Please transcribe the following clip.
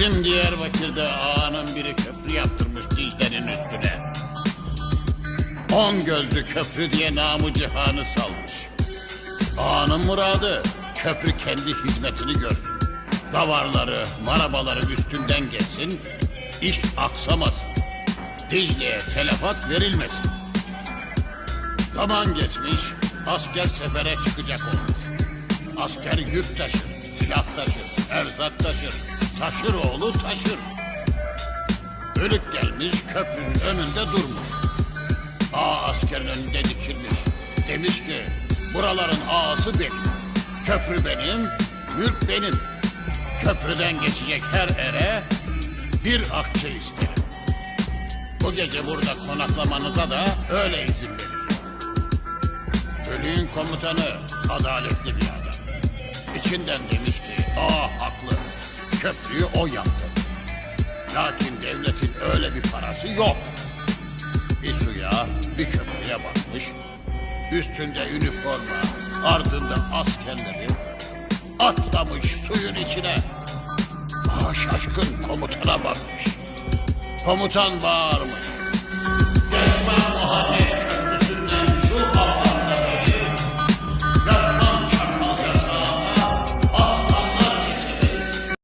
Bizim Diyarbakır'da ağanın biri köprü yaptırmış Dicle'nin üstüne. On gözlü köprü diye namı cihanı salmış. Ağanın muradı köprü kendi hizmetini görsün. Davarları, marabaları üstünden geçsin, iş aksamasın. Dicle'ye telefat verilmesin. Zaman geçmiş, asker sefere çıkacak olmuş. Asker yük taşır, silah taşır, erzak taşır, taşır oğlu taşır. Ölük gelmiş köprünün önünde durmuş. Ağa askerin önünde dikilmiş. Demiş ki buraların ağası benim. Köprü benim, mülk benim. Köprüden geçecek her ere bir akçe isterim. Bu gece burada konaklamanıza da öyle izin verin. Ölüğün komutanı adaletli bir adam. İçinden demiş ki aa haklı. Köprüyü o yaptı. Lakin devletin öyle bir parası yok. Bir suya bir köprüye bakmış. Üstünde üniforma, ardında askerleri atlamış suyun içine. Aa, şaşkın komutana bakmış. Komutan bağırmış. Geçme Muhammed.